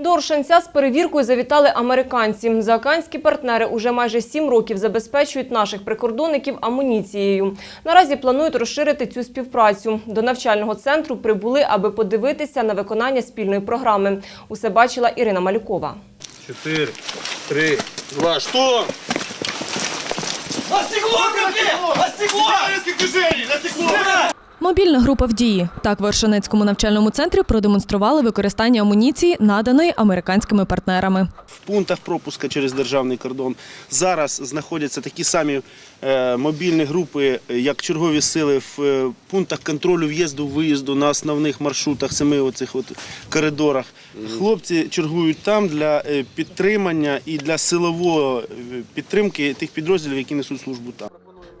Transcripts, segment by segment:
До Оршанця з перевіркою завітали американці. Заокеанські партнери уже майже сім років забезпечують наших прикордонників амуніцією. Наразі планують розширити цю співпрацю. До навчального центру прибули, аби подивитися на виконання спільної програми. Усе бачила Ірина Малюкова. Четыре, три, два, что? На Мобільна група в дії. Так в Оршанецькому навчальному центрі продемонстрували використання амуніції, наданої американськими партнерами. в пунктах пропуска через державний кордон. Зараз знаходяться такі самі е, мобільні групи, як чергові сили в е, пунктах контролю в'їзду, виїзду на основних маршрутах, семи оцих от коридорах. Хлопці чергують там для е, підтримання і для силової підтримки тих підрозділів, які несуть службу там.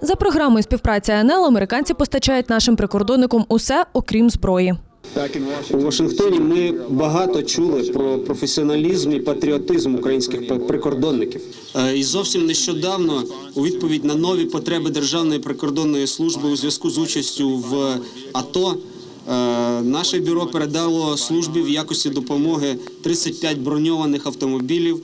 За програмою співпраці АНЛ американці постачають нашим прикордонникам усе, окрім зброї. У Вашингтоні ми багато чули про професіоналізм і патріотизм українських прикордонників. Е, І зовсім нещодавно, у відповідь на нові потреби Державної прикордонної служби у зв'язку з участю в АТО. е, Наше бюро передало службі в якості допомоги 35 броньованих автомобілів,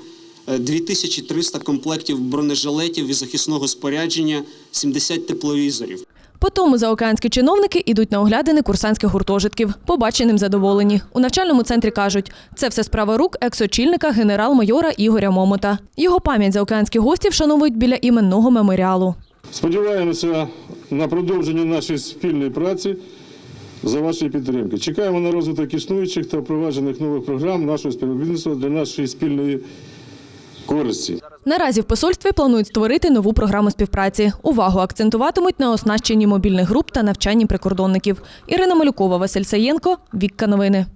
2300 комплектів бронежилетів і захисного спорядження, 70 тепловізорів. По тому заокеанські чиновники йдуть на оглядини курсантських гуртожитків. Побаченим задоволені. У навчальному центрі кажуть, це все справа рук екс-очільника генерал-майора Ігоря Момота. Його пам'ять заокеанські гості вшановують біля іменного меморіалу. Сподіваємося на продовження нашої спільної праці за вашої підтримки. Чекаємо на розвиток існуючих та впроваджених нових програм нашого співробітництва для нашої спільної користі. Наразі в посольстві планують створити нову програму співпраці. Увагу акцентуватимуть на оснащенні мобільних груп та навчанні прикордонників. Ірина Малюкова, Василь Саєнко, Вікка Новини.